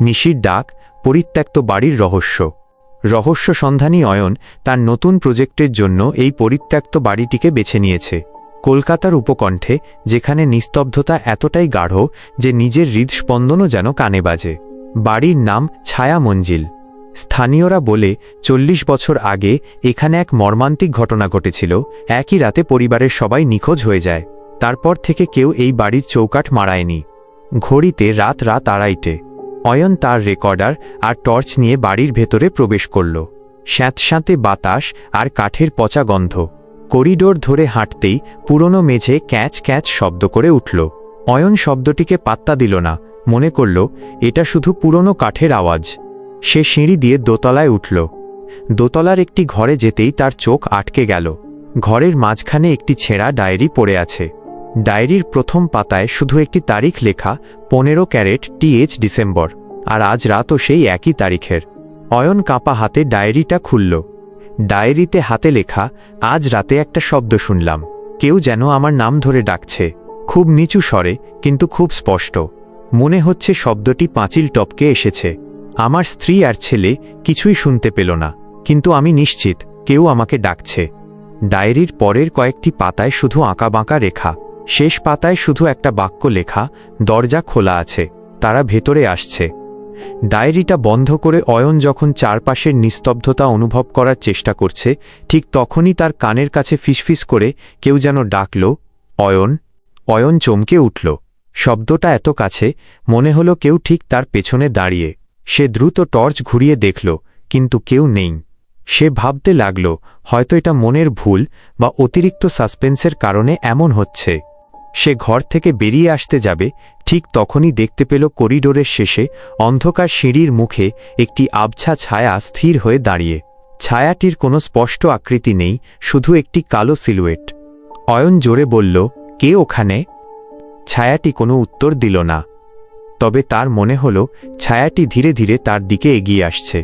নিশির ডাক, পরিত্যক্ত বাড়ির রহস্য। রহস্য সন্ধানী অয়ন তার নতুন প্রজেক্টের জন্য এই পরিত্যক্ত বাড়িটিকে বেছে নিয়েছে। কলকাতার উপকণ্ঠে, যেখানে নিস্তব্ধতা এতটাই গাঢ় যে নিজের হৃদস্পন্দনও যেন কানে বাজে। বাড়ির নাম ছায়া মঞ্জিল। স্থানীয়রা বলে, চল্লিশ বছর আগে এখানে এক মর্মান্তিক ঘটনা ঘটেছিল, একই রাতে পরিবারের সবাই নিখোঁজ হয়ে যায়। তারপর থেকে কেউ এই বাড়ির চৌকাঠ মারায়নি ঘড়িতে রাত রাত আড়াইটে। অয়ন তার রেকর্ডার আর টর্চ নিয়ে বাড়ির ভেতরে প্রবেশ করল। স্যাঁতস্যাঁতে বাতাস আর কাঠের পচা গন্ধ। করিডোর ধরে হাঁটতেই পুরনো মেঝে ক্যাচ ক্যাচ শব্দ করে উঠল। অয়ন শব্দটিকে পাত্তা দিল না, মনে করল, এটা শুধু পুরনো কাঠের আওয়াজ। সে সিঁড়ি দিয়ে দোতলায় উঠল। দোতলার একটি ঘরে যেতেই তার চোখ আটকে গেল। ঘরের মাঝখানে একটি ছেঁড়া ডায়েরি পড়ে আছে। ডায়েরির প্রথম পাতায় শুধু একটি তারিখ লেখা, পনেরো ক্যারেট টিএইচ ডিসেম্বর। আর আজ রাতও সেই একই তারিখের। অয়ন কাঁপা হাতে ডায়েরিটা খুলল। ডায়েরিতে হাতে লেখা, আজ রাতে একটা শব্দ শুনলাম। কেউ যেন আমার নাম ধরে ডাকছে। খুব নিচু স্বরে, কিন্তু খুব স্পষ্ট। মনে হচ্ছে শব্দটি পাঁচিল টপকে এসেছে। আমার স্ত্রী আর ছেলে কিছুই শুনতে পেল না, কিন্তু আমি নিশ্চিত কেউ আমাকে ডাকছে। ডায়েরির পরের কয়েকটি পাতায় শুধু আঁকাবাঁকা রেখা। শেষ পাতায় শুধু একটা বাক্য লেখা, দরজা খোলা আছে, তারা ভেতরে আসছে। ডায়েরিটা বন্ধ করে অয়ন যখন চারপাশের নিস্তব্ধতা অনুভব করার চেষ্টা করছে, ঠিক তখনই তার কানের কাছে ফিসফিস করে কেউ যেন ডাকল, অয়ন অয়ন চমকে উঠল। শব্দটা এত কাছে, মনে হলো কেউ ঠিক তার পেছনে দাঁড়িয়ে। সে দ্রুত টর্চ ঘুরিয়ে দেখল, কিন্তু কেউ নেই। সে ভাবতে লাগল, হয়তো এটা মনের ভুল বা অতিরিক্ত সাসপেন্সের কারণে এমন হচ্ছে। সে ঘর থেকে বেরিয়ে আসতে যাবে, ঠিক তখনই দেখতে পেল করিডোরের শেষে অন্ধকার সিঁড়ির মুখে একটি আবছা ছায়া স্থির হয়ে দাঁড়িয়ে। ছায়াটির কোনো স্পষ্ট আকৃতি নেই, শুধু একটি কালো সিলুয়েট। অয়ন জোরে বলল, কে ওখানে? ছায়াটি কোনো উত্তর দিল না। তবে তার মনে হল, ছায়াটি ধীরে ধীরে তার দিকে এগিয়ে আসছে।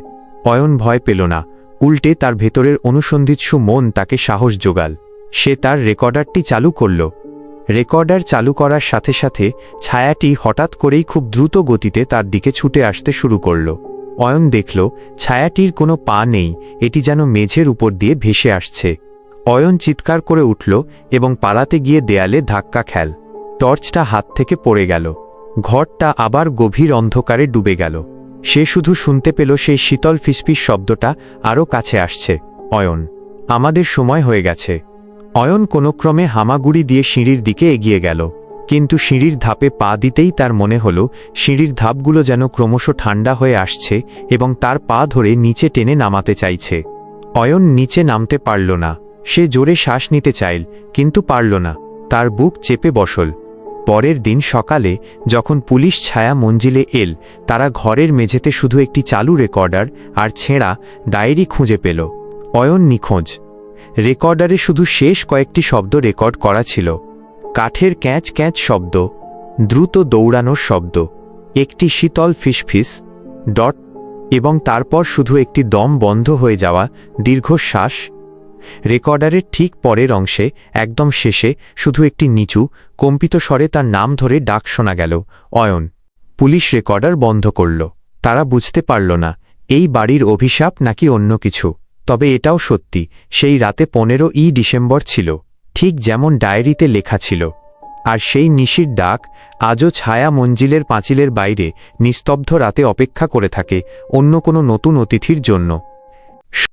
অয়ন ভয় পেল না, উল্টে তার ভেতরের অনুসন্ধিৎসু মন তাকে সাহস জোগাল সে তার রেকর্ডারটি চালু করল। রেকর্ডার চালু করার সাথে সাথে ছায়াটি হঠাৎ করেই খুব দ্রুত গতিতে তার দিকে ছুটে আসতে শুরু করল। অয়ন দেখল, ছায়াটির কোনো পা নেই, এটি যেন মেঝের উপর দিয়ে ভেসে আসছে। অয়ন চিৎকার করে উঠল এবং পালাতে গিয়ে দেয়ালে ধাক্কা খেল। টর্চটা হাত থেকে পড়ে গেল। ঘরটা আবার গভীর অন্ধকারে ডুবে গেল। সে শুধু শুনতে পেল সেই শীতল ফিসফিস শব্দটা আরও কাছে আসছে। অয়ন, আমাদের সময় হয়ে গেছে। অয়ন কোনো ক্রমে হামাগুড়ি দিয়ে সিঁড়ির দিকে এগিয়ে গেল, কিন্তু সিঁড়ির ধাপে পা দিতেই তার মনে হল, সিঁড়ির ধাপগুলো যেন ক্রমশ ঠান্ডা হয়ে আসছে এবং তার পা ধরে নিচে টেনে নামাতে চাইছে। অয়ন নিচে নামতে পারল না, সে জোরে শ্বাস নিতে চাইল, কিন্তু পারল না, তার বুক চেপে বসল। পরের দিন সকালে, যখন পুলিশ ছায়া মঞ্জিলে এল, তারা ঘরের মেঝেতে শুধু একটি চালু রেকর্ডার আর ছেঁড়া ডায়েরি খুঁজে পেল। অয়ন নিখোঁজ। রেকর্ডারে শুধু শেষ কয়েকটি শব্দ রেকর্ড করা ছিল। কাঠের ক্যাঁচ ক্যাঁচ শব্দ, দ্রুত দৌড়ানোর শব্দ, একটি শীতল ফিসফিস, ডট, এবং তারপর শুধু একটি দম বন্ধ হয়ে যাওয়া, দীর্ঘশ্বাস। রেকর্ডারের ঠিক পরের অংশে, একদম শেষে, শুধু একটি নিচু, কম্পিত স্বরে তার নাম ধরে ডাক শোনা গেল, অয়ন। পুলিশ রেকর্ডার বন্ধ করল। তারা বুঝতে পারল না, এই বাড়ির অভিশাপ নাকি অন্য কিছু? তবে এটাও সত্যি, সেই রাতে পনেরো ই ডিসেম্বর ছিল, ঠিক যেমন ডায়েরিতে লেখা ছিল। আর সেই নিশির ডাক আজও ছায়া মঞ্জিলের পাঁচিলের বাইরে, নিস্তব্ধ রাতে অপেক্ষা করে থাকে অন্য কোনো নতুন অতিথির জন্য।